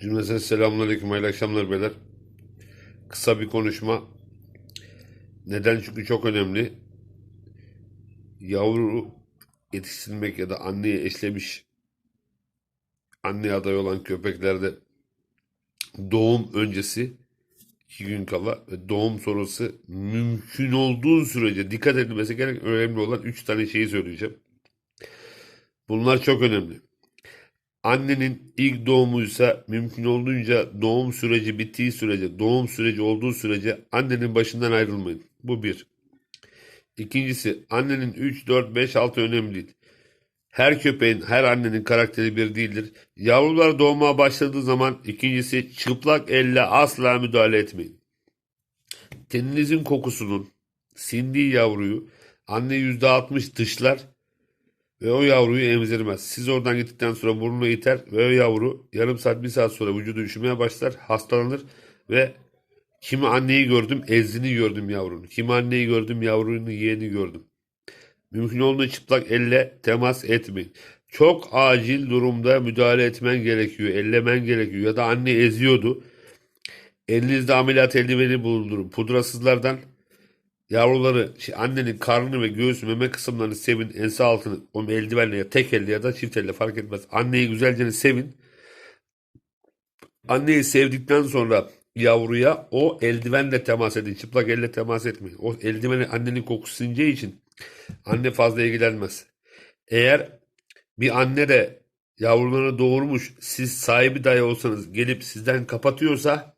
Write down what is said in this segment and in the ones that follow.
Cümleten selamünaleyküm, hayırlı akşamlar beyler. Kısa bir konuşma. Neden? Çünkü çok önemli. Yavru yetiştirmek ya da anneye eşlemiş anne adayı olan köpeklerde doğum öncesi iki gün kala ve doğum sonrası mümkün olduğu sürece dikkat edilmesi gereken önemli olan üç tane şeyi söyleyeceğim. Bunlar çok önemli. Annenin ilk doğumuysa mümkün olduğunca doğum süreci bittiği sürece, doğum süreci olduğu sürece annenin başından ayrılmayın. Bu bir. İkincisi annenin 3, 4, 5, 6 önemli değil. Her köpeğin, her annenin karakteri bir değildir. Yavrular doğmaya başladığı zaman ikincisi çıplak elle asla müdahale etmeyin. Teninizin kokusunun sindiği yavruyu anne %60 dışlar ve o yavruyu emzirmez. Siz oradan gittikten sonra burnunu iter ve o yavru yarım saat bir saat sonra vücudu üşümeye başlar, hastalanır ve kimi anneyi gördüm ezdini gördüm yavrunun. Kimi anneyi gördüm yavrunun yeğeni gördüm. Mümkün olduğunca çıplak elle temas etmeyin. Çok acil durumda müdahale etmen gerekiyor, ellemen gerekiyor ya da anne eziyordu. Elinizde ameliyat eldiveni bulundurun. Pudrasızlardan Yavruları, şey, annenin karnını ve göğsü meme kısımlarını sevin. Ense altını o eldivenle ya tek elle ya da çift elle fark etmez. Anneyi güzelce sevin. Anneyi sevdikten sonra yavruya o eldivenle temas edin. Çıplak elle temas etmeyin. O eldiveni annenin kokusu sineceği için anne fazla ilgilenmez. Eğer bir anne de yavrularını doğurmuş siz sahibi dahi olsanız gelip sizden kapatıyorsa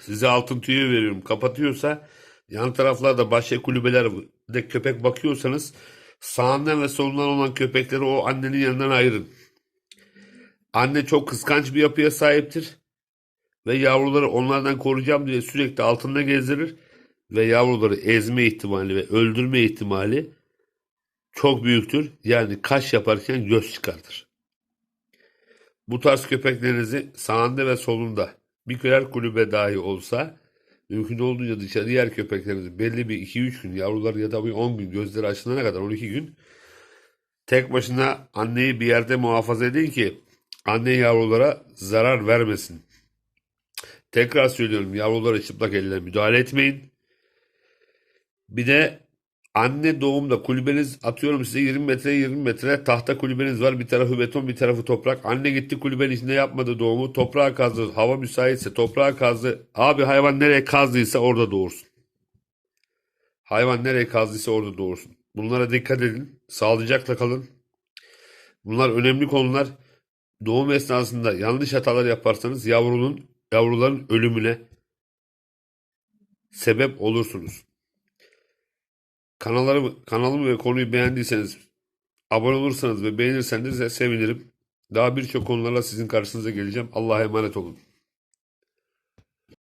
size altın tüyü veriyorum kapatıyorsa Yan taraflarda başka kulübelerde köpek bakıyorsanız sağından ve solundan olan köpekleri o annenin yanından ayırın. Anne çok kıskanç bir yapıya sahiptir ve yavruları onlardan koruyacağım diye sürekli altında gezdirir ve yavruları ezme ihtimali ve öldürme ihtimali çok büyüktür. Yani kaş yaparken göz çıkartır. Bu tarz köpeklerinizi sağında ve solunda bir birer kulübe dahi olsa Mümkün olduğunca dışarı yer köpeklerinizi belli bir 2-3 gün yavrular ya da bir 10 gün gözleri açılana kadar 12 gün tek başına anneyi bir yerde muhafaza edin ki anne yavrulara zarar vermesin. Tekrar söylüyorum yavrulara çıplak elle müdahale etmeyin. Bir de anne doğumda kulübeniz atıyorum size 20 metre 20 metre tahta kulübeniz var. Bir tarafı beton bir tarafı toprak. Anne gitti kulübenin içinde yapmadı doğumu. Toprağa kazdı. Hava müsaitse toprağa kazdı. Abi hayvan nereye kazdıysa orada doğursun. Hayvan nereye kazdıysa orada doğursun. Bunlara dikkat edin. Sağlıcakla kalın. Bunlar önemli konular. Doğum esnasında yanlış hatalar yaparsanız yavrunun yavruların ölümüne sebep olursunuz. Kanallarımı, kanalımı ve konuyu beğendiyseniz abone olursanız ve beğenirseniz de sevinirim. Daha birçok konularla sizin karşınıza geleceğim. Allah'a emanet olun.